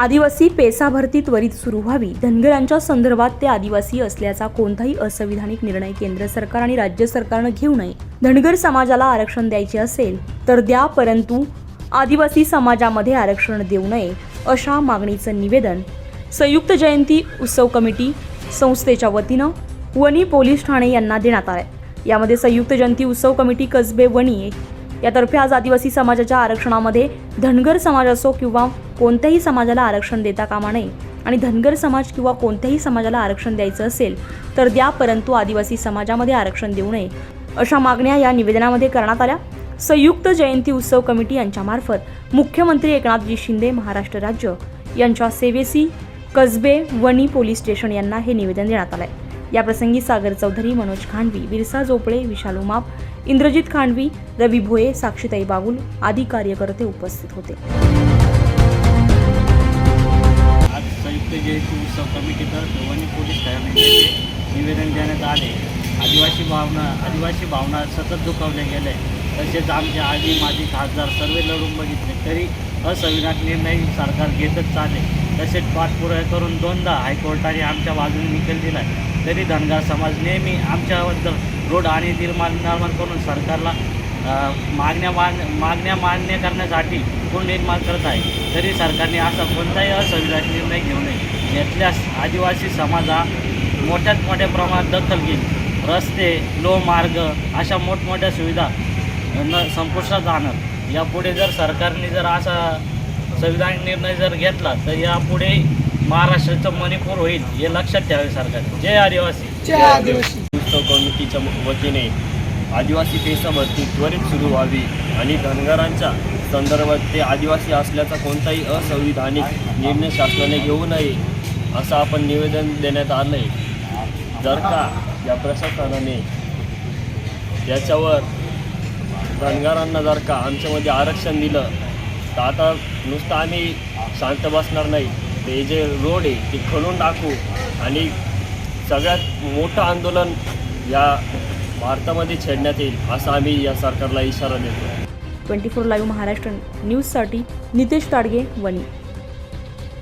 आदिवासी पेसा भरती त्वरित सुरू व्हावी. धनगरांच्या संदर्भात ते आदिवासी असल्याचा कोणताही असंविधानिक निर्णय केंद्र सरकार आणि राज्य सरकारनं घेऊ नये. धनगर समाजाला आरक्षण द्यायचे असेल तर द्या परंतु आदिवासी समाजामध्ये आरक्षण देऊ नये अशा मागणीचं निवेदन संयुक्त जयंती उत्सव कमिटी संस्थेच्या वतीनं वणी पोलीस ठाणे यांना देण्यात आलं यामध्ये संयुक्त जयंती उत्सव कमिटी कसबे वणी यातर्फे आज आदिवासी समाजाच्या आरक्षणामध्ये धनगर समाज असो किंवा कोणत्याही समाजाला आरक्षण देता कामा नये आणि धनगर समाज किंवा कोणत्याही समाजाला आरक्षण द्यायचं असेल तर द्या परंतु आदिवासी समाजामध्ये आरक्षण देऊ नये. अशा मागण्या या निवेदनामध्ये करण्यात आल्या. संयुक्त जयंती उत्सव कमिटी यांच्यामार्फत मुख्यमंत्री एकनाथजी शिंदे महाराष्ट्र राज्य यांच्या सेवेसी कसबे वणी पोलीस स्टेशन यांना हे निवेदन देण्यात आलं आहे याप्रसंगी सागर चौधरी मनोज खांडवी बिरसा झोपळे विशाल उमाप इंद्रजित खांडवी रवी भोये साक्षीताई बागुल आदी कार्यकर्ते उपस्थित होते. आज संयुक्त जयंती उत्सव कमिटीतर्फे वणी पोलीस ठाण्यामध्ये निवेदन देण्यात आले. आदिवासी भावना आदिवासी भावना सतत दुखावल्या गेल्या. तसेच आमचे आजी माजी खासदार सर्व लढून बघितले तरी असंविधान निर्णय सरकार घेतच चालले. तसेच पाठपुरावा करून दोनदा हायकोर्टाने आमच्या बाजूने निकाल दिला. तरी धनगार समाज नेहमी आमच्याबद्दल रोड आणि निर्माण निर्माण करून सरकारला मागण्या मान मागण्या मान्य करण्यासाठी कोण निर्माण करत आहे. तरी सरकारने असा कोणताही असंविधानिक निर्णय घेऊ नये. घेतल्यास आदिवासी समाज हा मोठ्यात मोठ्या प्रमाणात दखल घेईल. रस्ते लोहमार्ग अशा मोठमोठ्या सुविधा न संपुष्टात जाणार यापुढे जर सरकारने जर असा संविधानिक निर्णय जर घेतला तर यापुढे महाराष्ट्राचं मणिपूर होईल हे लक्षात ठेवावे सरकार. जय आदिवासी. जय आदिवासी. उत्सव कमिटीच्या वतीने आदिवासी पेसा भरती त्वरित सुरू व्हावी आणि धनगरांच्या संदर्भात ते आदिवासी असल्याचा कोणताही असंविधानिक निर्णय शासनाने घेऊ नये असं आपण निवेदन देण्यात आलं आहे जर का या प्रशासनाने याच्यावर धनगरांना जर का आमच्यामध्ये आरक्षण दिलं तर आता नुसतं आम्ही शांत बसणार नाही. ते जे रोड आहे ते खणून टाकू आणि सगळ्यात मोठं आंदोलन या भारतामध्ये छेडण्यात येईल असं आम्ही या सरकारला इशारा देतो. ट्वेंटी फोर लाईव्ह महाराष्ट्र न्यूजसाठी नितेश ताडगे वणी.